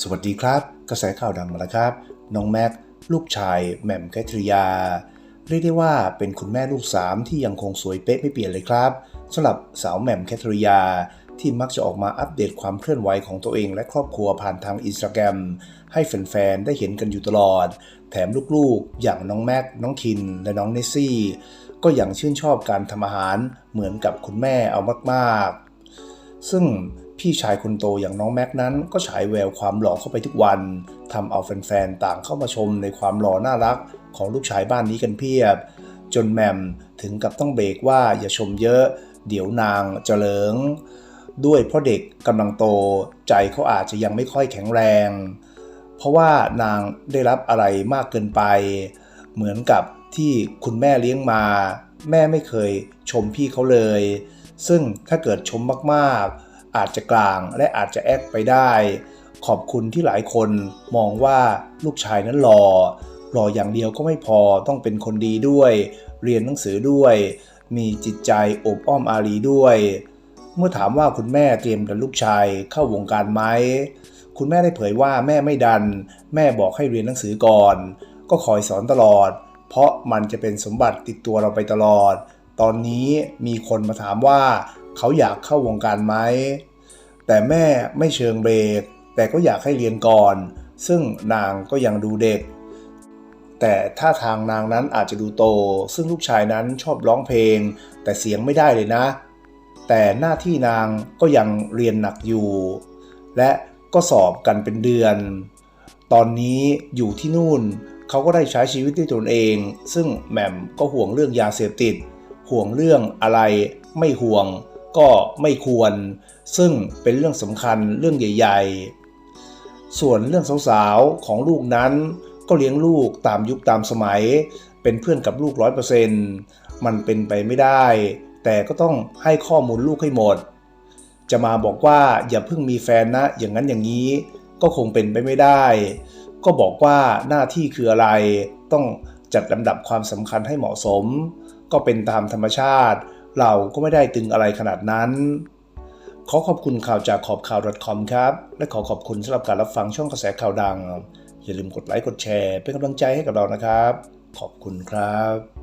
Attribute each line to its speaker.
Speaker 1: สวัสดีครับ กระแสข่าวดังมาแล้วครับ น้องแม็ก ลูกชายแหม่มแคทริยา เรียกได้ว่าเป็นคุณแม่ลูกสามที่ยังคงสวยเป๊ะไม่เปลี่ยนเลยครับสำหรับสาวแหม่มแคทริยา ที่มักจะออกมาอัปเดตความเคลื่อนไหวของตัวเองและครอบครัวผ่านทางอินสตาแกรมให้แฟนๆ ได้เห็นกันอยู่ตลอด แถมลูกๆ อย่างน้องแม็ก น้องคิน และน้องเนสซี่ ก็ยังชื่นชอบการทำอาหารเหมือนกับคุณแม่เอามากๆ ซึ่ง พี่ชายคนโตอย่างน้องแม็กนั้นก็ฉายแววความหล่อเข้าไปทุกวันทำเอาแฟนๆ ต่างเข้ามาชมในความหล่อน่ารักของลูกชายบ้านนี้กันเพียบ จนแมมถึงกับต้องเบรกว่าอย่าชมเยอะ เดี๋ยวนางจะเลิงด้วยเพราะเด็กกำลังโตใจเขาอาจจะยังไม่ค่อยแข็งแรง เพราะว่านางได้รับอะไรมากเกินไป เหมือนกับที่คุณแม่เลี้ยงมา แม่ไม่เคยชมพี่เขาเลย ซึ่งถ้าเกิดชมมากๆ อาจจะกลางและอาจจะแอคไปได้ ขอบคุณที่หลายคนมองว่าลูกชายนั้นหล่อหล่ออย่างเดียวก็ไม่พอต้องเป็นคนดีด้วย เรียนหนังสือด้วย มีจิตใจอบอ้อมอารีด้วย เมื่อถามว่าคุณแม่เตรียมดันลูกชายเข้าวงการไหมคุณแม่ได้เผยว่าแม่ไม่ดัน แม่บอกให้เรียนหนังสือก่อน ก็คอยสอนตลอด เพราะมันจะเป็นสมบัติติดตัวเราไปตลอด ตอนนี้มีคนมาถามว่า เขาอยากเข้าวงการไหมแต่แม่ไม่เชิงเบรก แต่ก็อยากให้เรียนก่อน ซึ่งนางก็ยังดูเด็ก แต่ท่าทางนางนั้นอาจจะดูโต ซึ่งลูกชายนั้นชอบร้องเพลง แต่เสียงไม่ได้เลยนะ แต่หน้าที่นางก็ยังเรียนหนักอยู่ และก็สอบกันเป็นเดือน ตอนนี้อยู่ที่นู่นเขาก็ได้ใช้ชีวิตด้วยตนเอง ซึ่งแหม่มก็ห่วงเรื่องยาเสพติด ห่วงเรื่องอะไรไม่ห่วง ก็ไม่ควร ซึ่งเป็นเรื่องสำคัญเรื่องใหญ่ ๆ ส่วนเรื่องสาวๆของลูกนั้นก็เลี้ยงลูกตามยุคตามสมัย เป็นเพื่อนกับลูกร้อยเปอร์เซ็นต์มันเป็นไปไม่ได้ แต่ก็ต้องให้ข้อมูลลูกให้หมด จะมาบอกว่าอย่าเพิ่งมีแฟนนะ อย่างนั้นอย่างนี้ ก็คงเป็นไปไม่ได้ ก็บอกว่าหน้าที่คืออะไร ต้องจัดลำดับความสำคัญให้เหมาะสม ก็เป็นตามธรรมชาติ เราก็ไม่ได้ตึงอะไรขนาดนั้น ขอขอบคุณข่าวจากขอบข่าว .com ครับ และขอขอบคุณสำหรับการรับฟังช่องกระแสข่าวดัง อย่าลืมกดไลค์กดแชร์ เป็นกำลังใจให้กับเรานะครับ ขอบคุณครับ